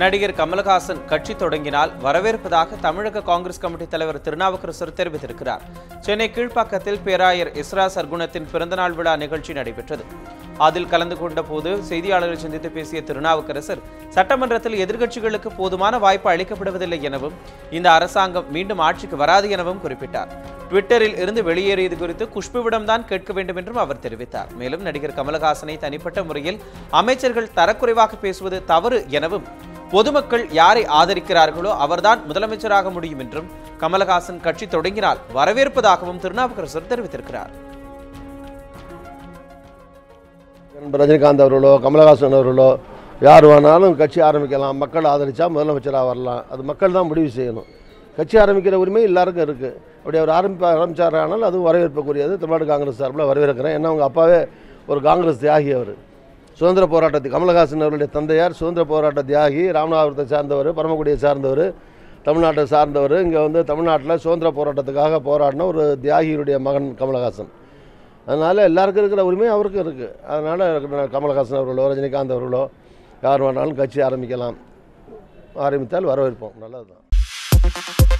நடிகர் கமலஹாசன் கட்சி தொடங்கினால் வரவேற்பதாக தமிழக காங்கிரஸ் கமிட்டி தலைவர் திருநாவுக்கரசர் தெரிவித்திருக்கிறார். சென்னை கீழ்ப்பாக்கத்தில் பேராயர் இஸ்ரா சர்க்குணத்தின் பிறந்தநாள் விழா நிகழ்ச்சி நடைபெற்றது. அதில் கலந்து கொண்ட போது செய்தியாளர்களை சந்தித்து பேசிய திருநாவுக்கரசர் சட்டமன்றத்தில் எதிர்க்கட்சிகளுக்கு போதுமான வாய்ப்பு அளிக்கப்படுவதில்லை எனவும் இந்த அரசாங்கம் மீண்டும் ஆட்சிக்கு வராது எனவும் குறிப்பிட்டார். ட்விட்டரில் இருந்து வெளியேறியது குறித்து குஷ்புவிடம் தான் கேட்க வேண்டும் என்றும் அவர் தெரிவித்தார். மேலும் நடிகர் கமலஹாசனை தனிப்பட்ட முறையில் அமைச்சர்கள் தரக்குறைவாக பேசுவது தவறு எனவும் பொதுமக்கள் யாரை ஆதரிக்கிறார்களோ அவர்தான் முதலமைச்சராக முடியும் என்றும் கமலஹாசன் கட்சி தொடங்கினால் வரவேற்பதாகவும் திருநாவுக்கரசர் தெரிவித்திருக்கிறார். ரஜினிகாந்த் அவர்களோ கமலஹாசன் அவர்களோ யார் வேணாலும் கட்சி ஆரம்பிக்கலாம். மக்கள் ஆதரித்தா முதலமைச்சராக வரலாம். அது மக்கள் தான் முடிவு செய்யணும். கட்சி ஆரம்பிக்கிற உரிமை எல்லாருக்கும் இருக்குது அப்படி அவர் ஆரம்பி ஆரம்பிச்சாரானால் அதுவும் வரவேற்புக்குரியது. தமிழ்நாடு காங்கிரஸ் சார்பில் வரவேற்கிறேன். ஏன்னா அவங்க அப்பாவே ஒரு காங்கிரஸ் தியாகி அவர். சுதந்திர போராட்டத்து கமலஹாசன் அவருடைய தந்தையார் சுதந்திர போராட்ட தியாகி ராமநாதபுரத்தை சார்ந்தவர் பரமக்குடியை சார்ந்தவர் தமிழ்நாட்டை சார்ந்தவர். இங்கே வந்து தமிழ்நாட்டில் சுதந்திர போராட்டத்துக்காக போராடின ஒரு தியாகியுடைய மகன் கமலஹாசன். அதனால் எல்லாருக்கும் இருக்கிற உரிமை அவருக்கும் இருக்குது அதனால் கமலஹாசன் அவர்களோ ரஜினிகாந்த் அவர்களோ யார் வேணாலும் கட்சி ஆரம்பிக்கலாம். ஆரம்பித்தால் வரவேற்போம். நல்லது தான்